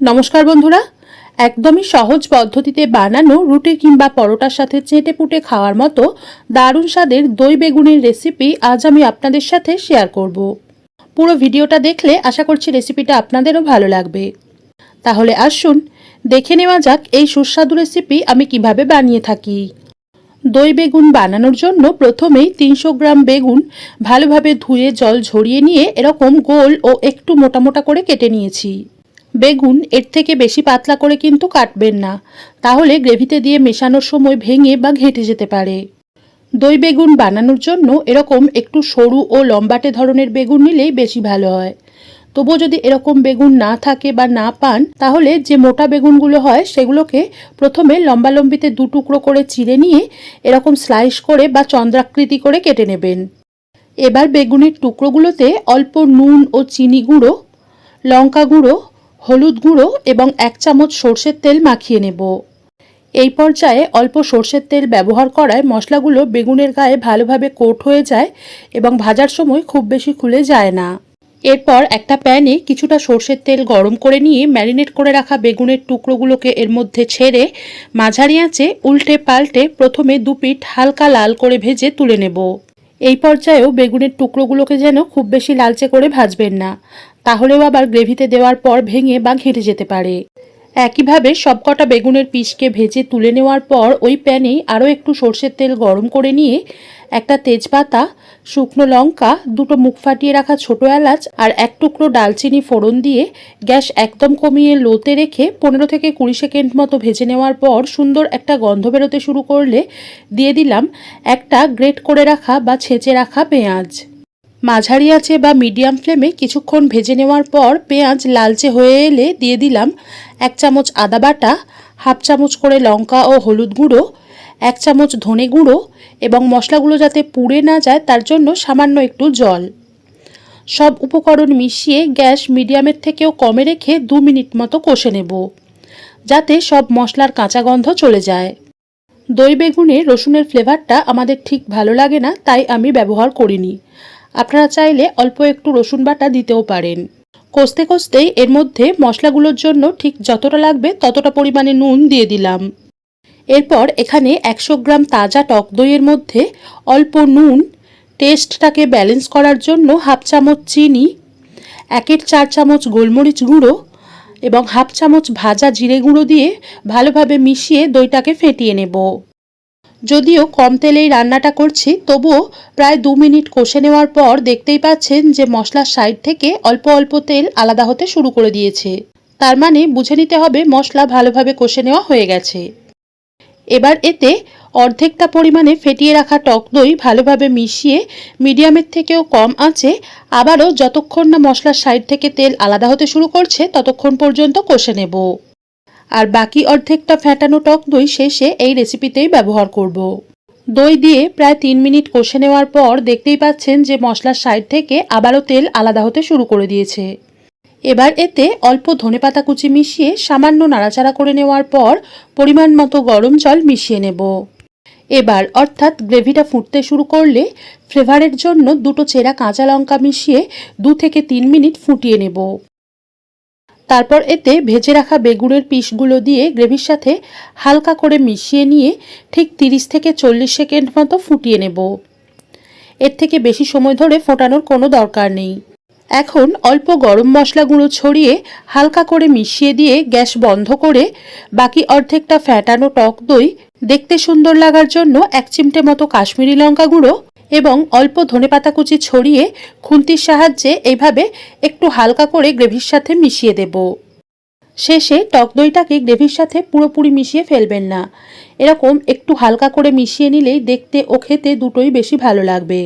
নমস্কার বন্ধুরা। একদমই সহজ পদ্ধতিতে বানানো রুটি কিংবা পরোটার সাথে চেটে পুটে খাওয়ার মতো দারুণ স্বাদের দই বেগুনের রেসিপি আজ আমি আপনাদের সাথে শেয়ার করব। পুরো ভিডিওটা দেখলে আশা করছি রেসিপিটা আপনাদেরও ভালো লাগবে। তাহলে আসুন, দেখে নেওয়া যাক এই সুস্বাদু রেসিপি আমি কীভাবে বানিয়ে থাকি। দই বেগুন বানানোর জন্য প্রথমেই তিনশো গ্রাম বেগুন ভালোভাবে ধুয়ে জল ঝরিয়ে নিয়ে এরকম গোল ও একটু মোটা মোটা করে কেটে নিয়েছি। বেগুন এর থেকে বেশি পাতলা করে কিন্তু কাটবেন না। তাহলে গ্রেভিতে দিয়ে মেশানোর সময় ভেঙে বা ঘেঁটে যেতে পারে। দই বেগুন বানানোর জন্য এরকম একটু সরু ও লম্বাটে ধরনের বেগুন নিলেই বেশি ভালো হয়। তবুও যদি এরকম বেগুন না থাকে বা না পান, তাহলে যে মোটা বেগুনগুলো হয় সেগুলোকে প্রথমে লম্বা লম্বিতে দু টুকরো করে চিড়ে নিয়ে এরকম স্লাইস করে বা চন্দ্রাকৃতি করে কেটে নেবেন। এবার বেগুনের টুকরোগুলোতে অল্প নুন ও চিনি গুঁড়ো, লঙ্কা গুঁড়ো হলুদ গুঁড়ো এবং এক চামচ সর্ষের তেল মাখিয়ে নেব। এই পর্যায়ে অল্প সর্ষের তেল ব্যবহার করায় মশলাগুলো বেগুনের গায়ে ভালোভাবে কোট হয়ে যায় এবং ভাজার সময় খুব বেশি খুলে যায় না। এরপর একটা প্যানে কিছুটা সর্ষের তেল গরম করে নিয়ে ম্যারিনেট করে রাখা বেগুনের টুকরোগুলোকে এর মধ্যে ছেড়ে মাঝারি আঁচে উল্টে পাল্টে প্রথমে দু পিঠ হালকা লাল করে ভেজে তুলে নেব। এই পর্যায়েও বেগুনের টুকরোগুলোকে যেন খুব বেশি লালচে করে ভাজবেন না। তাহলেও আবার গ্রেভিতে দেওয়ার পর ভেঙে বা ঘেঁটে যেতে পারে। একইভাবে সবকটা বেগুনের পিসকে ভেজে তুলে নেওয়ার পর ওই প্যানেই আরও একটু সর্ষের তেল গরম করে নিয়ে একটা তেজপাতা, শুকনো লঙ্কা, দুটো মুখ ফাটিয়ে রাখা ছোটো এলাচ আর এক টুকরো ডালচিনি ফোড়ন দিয়ে গ্যাস একদম কমিয়ে লোতে রেখে পনেরো থেকে কুড়ি সেকেন্ড মতো ভেজে নেওয়ার পর সুন্দর একটা গন্ধ বেরোতে শুরু করলে দিয়ে দিলাম একটা গ্রেট করে রাখা বা ছেঁচে রাখা পেঁয়াজ। মাঝারি আছে বা মিডিয়াম ফ্লেমে কিছুক্ষণ ভেজে নেওয়ার পর পেঁয়াজ লালচে হয়ে এলে দিয়ে দিলাম এক চামচ আদা বাটা, হাফ চামচ করে লঙ্কা ও হলুদ গুঁড়ো, এক চামচ ধনে গুঁড়ো এবং মশলাগুলো যাতে পুড়ে না যায় তার জন্য সামান্য একটু জল। সব উপকরণ মিশিয়ে গ্যাস মিডিয়ামের থেকেও কমে রেখে দু মিনিট মতো কষে নেব, যাতে সব মশলার কাঁচা গন্ধ চলে যায়। দই বেগুনে রসুনের ফ্লেভারটা আমাদের ঠিক ভালো লাগে না, তাই আমি ব্যবহার করিনি। আপনারা চাইলে অল্প একটু রসুন বাটা দিতেও পারেন। কষতে কষতেই এর মধ্যে মশলাগুলোর জন্য ঠিক যতটা লাগবে ততটা পরিমাণে নুন দিয়ে দিলাম। এরপর এখানে একশো গ্রাম তাজা টক দইয়ের মধ্যে অল্প নুন, টেস্টটাকে ব্যালেন্স করার জন্য হাফ চামচ চিনি, একের চার চামচ গোলমরিচ গুঁড়ো এবং হাফ চামচ ভাজা জিরে গুঁড়ো দিয়ে ভালোভাবে মিশিয়ে দইটাকে ফেটিয়ে নেব। যদিও কম তেলেই রান্নাটা করছি, তবুও প্রায় দু মিনিট কষে নেওয়ার পর দেখতেই পাচ্ছেন যে মশলার সাইড থেকে অল্প অল্প তেল আলাদা হতে শুরু করে দিয়েছে। তার মানে বুঝে নিতে হবে মশলা ভালোভাবে কষে নেওয়া হয়ে গেছে। এবার এতে অর্ধেকটা পরিমাণে ফেটিয়ে রাখা টক দই ভালোভাবে মিশিয়ে মিডিয়ামের থেকেও কম আঁচে আবারও যতক্ষণ না মশলার সাইড থেকে তেল আলাদা হতে শুরু করছে, ততক্ষণ পর্যন্ত কষে নেব। আর বাকি অর্ধেকটা ফ্যাটানো টক দই শেষে এই রেসিপিতেই ব্যবহার করব। দই দিয়ে প্রায় তিন মিনিট কষে নেওয়ার পর দেখতেই পাচ্ছেন যে মশলার সাইড থেকে আবারও তেল আলাদা হতে শুরু করে দিয়েছে। এবার এতে অল্প ধনেপাতা কুচি মিশিয়ে সামান্য নাড়াচাড়া করে নেওয়ার পর পরিমাণ মতো গরম জল মিশিয়ে নেব। এবার অর্থাৎ গ্রেভিটা ফুটতে শুরু করলে ফ্লেভারের জন্য দুটো চেরা কাঁচা লঙ্কা মিশিয়ে দু থেকে তিন মিনিট ফুটিয়ে নেব। তারপর এতে ভেজে রাখা বেগুনের পিসগুলো দিয়ে গ্রেভির সাথে হালকা করে মিশিয়ে নিয়ে ঠিক তিরিশ থেকে চল্লিশ সেকেন্ড মতো ফুটিয়ে নেব। এর থেকে বেশি সময় ধরে ফোটানোর কোনো দরকার নেই। এখন অল্প গরম মশলা গুঁড়ো ছড়িয়ে হালকা করে মিশিয়ে দিয়ে গ্যাস বন্ধ করে বাকি অর্ধেকটা ফ্যাটানো টক দই দেখতে সুন্দর লাগার জন্য এক চিমটে মতো কাশ্মীরি লঙ্কা গুঁড়ো এবং অল্প ধনেপাতা কুচি ছড়িয়ে খুন্তির সাহায্যে এইভাবে একটু হালকা করে গ্রেভির সাথে মিশিয়ে দেব। শেষে টক দইটাকে গ্রেভির সাথে পুরোপুরি মিশিয়ে ফেলবেন না। এরকম একটু হালকা করে মিশিয়ে নিলেই দেখতে ও খেতে দুটোই বেশি ভালো লাগবে।